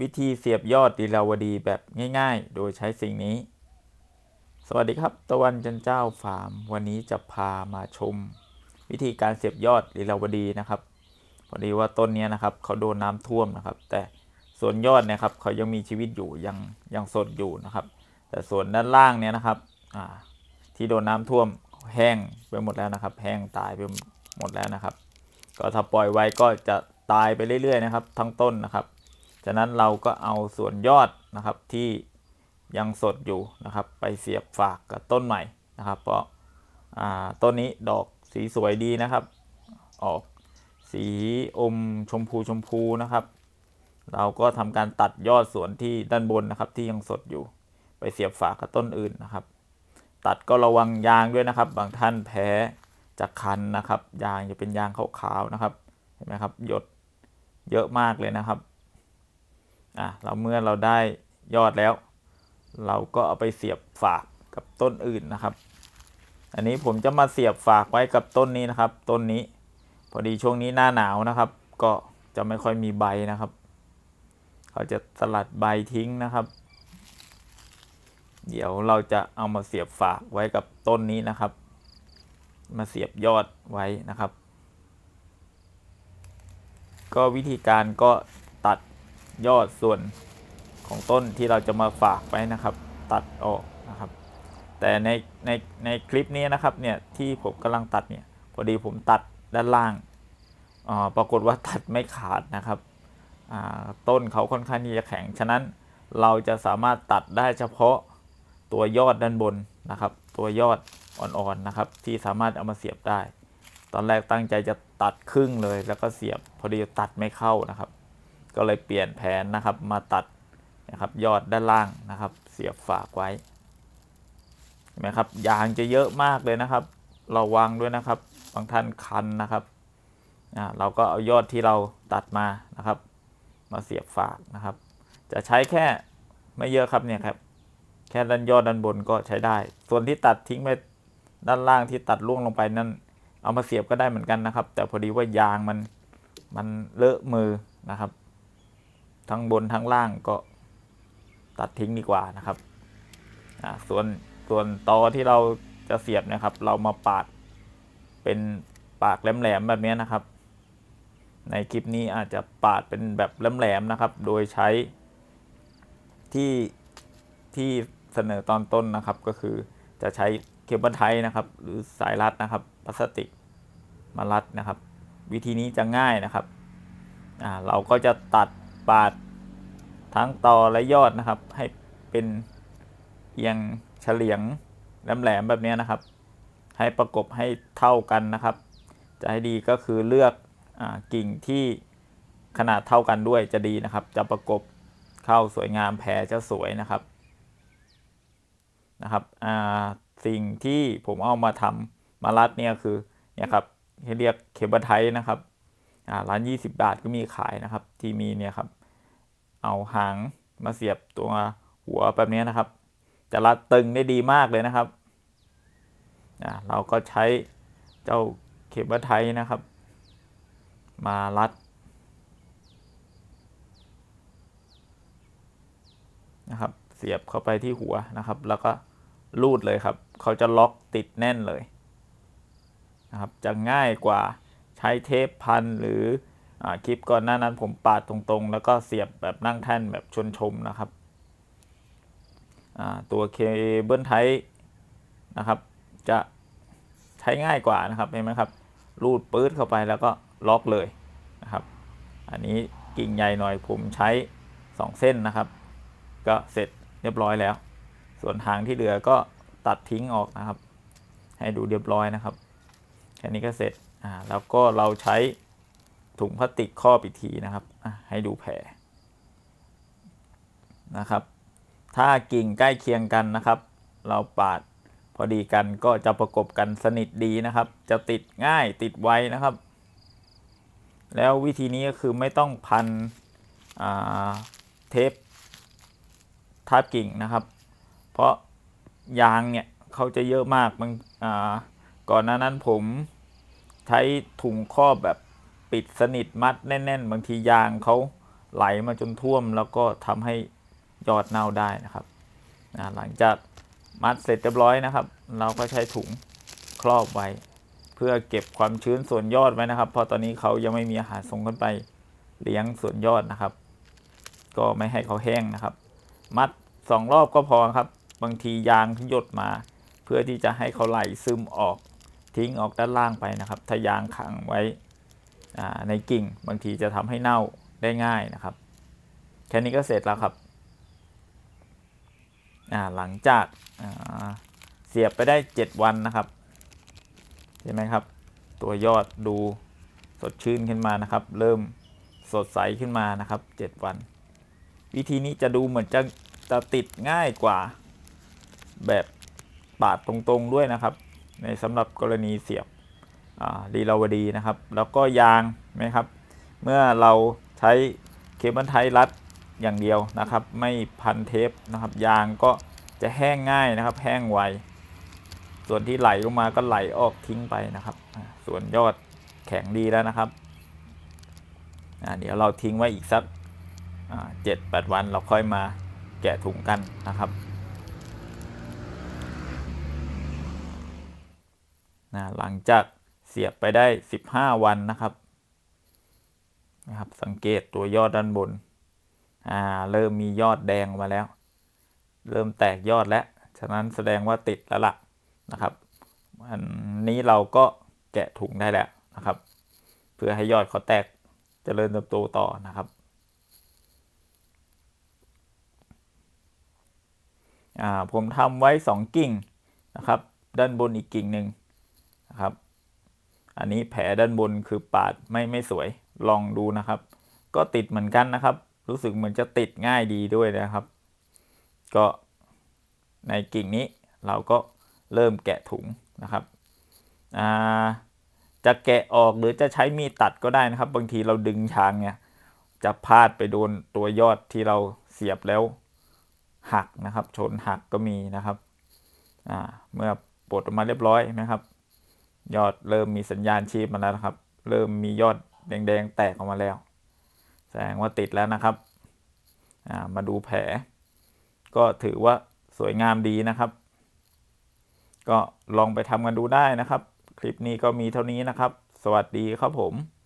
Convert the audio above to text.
วิธีเสียบยอดดีลาวดีแบบง่ายๆ โดยใช้สิ่งนี้ สวัสดีครับ ตะวันจันเจ้าฟาร์ม วันนี้จะพามาชม วิธีการเสียบยอดลีลาวดีนะครับพอดีว่าต้นนี้นะครับเขาโดนน้ำท่วมนะครับ แต่ส่วนยอดเนี่ยครับเขายังมีชีวิตอยู่ยังยังสดอยู่นะครับ แต่ส่วนด้านล่างเนี่ยนะครับที่โดนน้ำท่วมแห้งไปหมดแล้วนะครับ แห้งตายไปหมดแล้วนะครับ ก็ถ้าปล่อยไว้ก็จะตายไปเรื่อยๆนะครับ ทั้งต้นนะครับ ฉะนั้นเราก็เอาส่วนยอดนะครับที่ยังสดอยู่นะครับ ไปเสียบฝากกับต้นใหม่นะครับ เพราะาต้นนี้ดอกสีสวยดีนะครับ ออกสีอมชมพูชมพูนะครับ เราก็ทำการตัดยอดส่วนที่ด้านบนนะครับ ที่ยังสดอยู่ ไปเสียบฝากกับต้นอื่นนะครับ ตัดก็ระวังยางด้วยนะครับ บางท่านแพ้จากคันนะครับ ยางจะเป็นยางขาวๆนะครับเห็นไหมครับหยดเยอะมากเลยนะครับ อะเราเมื่อเราได้ยอดแล้ว เราก็เอาไปเสียบฝากกับต้นอื่นนะครับ อันนี้ผมจะมาเสียบฝากไว้กับต้นนี้นะครับ ต้นนี้ พอดีช่วงนี้หน้าหนาวนะครับ ก็จะไม่ค่อยมีใบนะครับเขาจะสลัดใบทิ้งนะครับ เดี๋ยวเราจะเอามาเสียบฝากไว้กับต้นนี้นะครับ มาเสียบยอดไว้นะครับ ก็วิธีการก็ ยอดส่วนของต้นที่เราจะมาฝากไว้นะครับ ตัดออกนะครับ แต่ในในในคลิปนี้นะครับเนี่ยที่ผมกำลังตัดเนี่ยพอดีผมตัดด้านล่างอ่าปรากฏว่าตัดไม่ขาดนะครับต้นเขาค่อนข้างที่จะแข็ง ฉะนั้นเราจะสามารถตัดได้เฉพาะตัวยอดด้านบนนะครับ ตัวยอดอ่อนๆนะครับ ที่สามารถเอามาเสียบได้ ตอนแรกตั้งใจจะตัดครึ่งเลย แล้วก็เสียบพอดีตัดไม่เข้านะครับ ก็เลยเปลี่ยนแผนนะครับมาตัดนะครับยอดด้านล่างนะครับ เสียบฝากไว้เห็นไหมครับยางจะเยอะมากเลยนะครับระวังด้วยนะครับบางท่านคันนะครับเราก็เอายอดที่เราตัดมานะครับ มาเสียบฝากนะครับ จะใช้แค่ไม่เยอะครับเนี่ยครับ แค่ด้านยอดด้านบนก็ใช้ได้ ส่วนที่ตัดทิ้งไปด้านล่างที่ตัดล่วงลงไปนั่นเอามาเสียบก็ได้เหมือนกันนะครับ แต่พอดีว่ายางมันมันเลอะมือนะครับ ทั้งบนทั้งล่างก็ตัดทิ้งดีกว่านะครับส่วนส่วนตอที่เราจะเสียบนะครับ เรามาปาดเป็นปากแหลมๆแบบนี้นะครับ ในคลิปนี้อาจจะปาดเป็นแบบแหลมๆนะครับ โดยใช้ที่ที่เสนอตอนต้นนะครับ ก็คือจะใช้เคเบิลไทนะครับ หรือสายรัดนะครับพลาสติกมารัดนะครับ วิธีนี้จะง่ายนะครับเราก็จะตัด ปาดทั้งตอและยอดนะครับ ให้เป็นเอียงเฉลียงแหลมๆแบบนี้นะครับ ให้ประกบให้เท่ากันนะครับ จะให้ดีก็คือเลือกอกิ่งที่ขนาดเท่ากันด้วยจะดีนะครับ จะประกบเข้าสวยงามแผลจะสวยนะครับนะครับสิ่งที่ผมเอามาทำมารัดเนี่ยคือเนี่ยครับที่เรียกเคเบิลไทนะครับอ่าร้าน 20 บาทก็มีขายนะครับที่มีเนี่ยครับ เอาหางมาเสียบตัวหัวแบบนี้นะครับ จะรัดตึงได้ดีมากเลยนะครับอ่าเราก็ใช้เจ้าเคเบิลไทนะครับ มารัดนะครับ เสียบเข้าไปที่หัวนะครับ แล้วก็รูดเลยครับ เขาจะล็อกติดแน่นเลยนะครับ จะง่ายกว่าใช้เทปพันหรือ คลิปก่อนหน้านั้นผมปาดตรงๆ แล้วก็เสียบแบบนั่งแท่นแบบชนชมนะครับตัวเคเบิลไทนะครับ จะใช้ง่ายกว่านะครับเห็นไหมครับรูดปื๊ดเข้าไปแล้วก็ล็อกเลยนะครับ อันนี้กิ่งใหญ่หน่อยผมใช้ 2 เส้นนะครับ ก็เสร็จเรียบร้อยแล้ว ส่วนหางที่เหลือก็ตัดทิ้งออกนะครับ ให้ดูเรียบร้อยนะครับ แค่นี้ก็เสร็จอ่าแล้วก็เราใช้ ถุงพลาสติกครอบอีกทีนะครับให้ดูแผลนะครับ ถ้ากิ่งใกล้เคียงกันนะครับ เราปาดพอดีกันก็จะประกบกันสนิทดีนะครับ จะติดง่ายติดไวนะครับ แล้ววิธีนี้ก็คือไม่ต้องพันเทปทับกิ่งนะครับ เพราะยางเนี่ยเขาจะเยอะมากบางก่อนหน้านั้นผมใช้ถุงครอบแบบ ปิดสนิทมัดแน่น ๆ บางทียางเขาไหลมาจนท่วม แล้วก็ทำให้ยอดเน่าได้นะครับอ่าหลังจากมัดเสร็จเรียบร้อยนะครับ เราก็ใช้ถุงครอบไว้ เพื่อเก็บความชื้นส่วนยอดไว้นะครับ เพราะตอนนี้เขายังไม่มีอาหารส่งขึ้นไปเลี้ยงส่วนยอดนะครับ ก็ไม่ให้เขาแห้งนะครับ มัดสองรอบก็พอครับ บางทียางที่หยดมา เพื่อที่จะให้เขาไหลซึมออกทิ้งออกด้านล่างไปนะครับถ้ายางขังไว้ ในกิ่งบางทีจะทำให้เน่าได้ง่ายนะครับ แค่นี้ก็เสร็จแล้วครับหลังจากเสียบไปได้ 7 วันนะครับเห็นไหมครับ ตัวยอดดูสดชื่นขึ้นมานะครับ เริ่มสดใสขึ้นมานะครับ 7 วัน วิธีนี้จะดูเหมือนจะจะติดง่ายกว่าแบบปาดตรงๆด้วยนะครับ ในสำหรับกรณีเสียบ ลีลาวดีนะครับ แล้วก็ยางไหมครับ เมื่อเราใช้เคเบิลไทรัดอย่างเดียวนะครับ ไม่พันเทปนะครับ ยางก็จะแห้งง่ายนะครับ แห้งไว ส่วนที่ไหลลงมาก็ไหลออกทิ้งไปนะครับ ส่วนยอดแข็งดีแล้วนะครับ เดี๋ยวเราทิ้งไว้อีกสักเจ็ดแปดวันเราค่อยมาแกะถุงกันนะครับนะหลังจาก เสียบไปได้ 15 วันนะครับนะครับ สังเกตตัวยอดด้านบนอ่าเริ่มมียอดแดงมาแล้ว เริ่มแตกยอดแล้ว ฉะนั้นแสดงว่าติดแล้วล่ะนะครับ อันนี้เราก็แกะถุงได้แล้วนะครับ เพื่อให้ยอดเขาแตกเจริญเติบโตต่อนะครับอ่าผมทำไว้ 2 กิ่งนะครับ ด้านบนอีกกิ่งหนึ่งนะครับ อันนี้แผลด้านบนคือปาดไม่ไม่สวยลองดูนะครับ ก็ติดเหมือนกันนะครับ รู้สึกเหมือนจะติดง่ายดีด้วยนะครับ ก็ในกิ่งนี้เราก็เริ่มแกะถุงนะครับจะแกะออกหรือจะใช้มีดตัดก็ได้นะครับ บางทีเราดึงชางเนี่ยจะพลาดไปโดนตัวยอดที่เราเสียบแล้วหักนะครับ ชนหักก็มีนะครับเมื่อปลดออกมาเรียบร้อยนะครับ ยอดเริ่มมีสัญญาณชีพมาแล้วครับ เริ่มมียอดแดงๆ แตกออกมาแล้ว แสดงว่าติดแล้วนะครับามาดูแผล ก็ถือว่าสวยงามดีนะครับ ก็ลองไปทำกันดูได้นะครับ คลิปนี้ก็มีเท่านี้นะครับ สวัสดีครับผม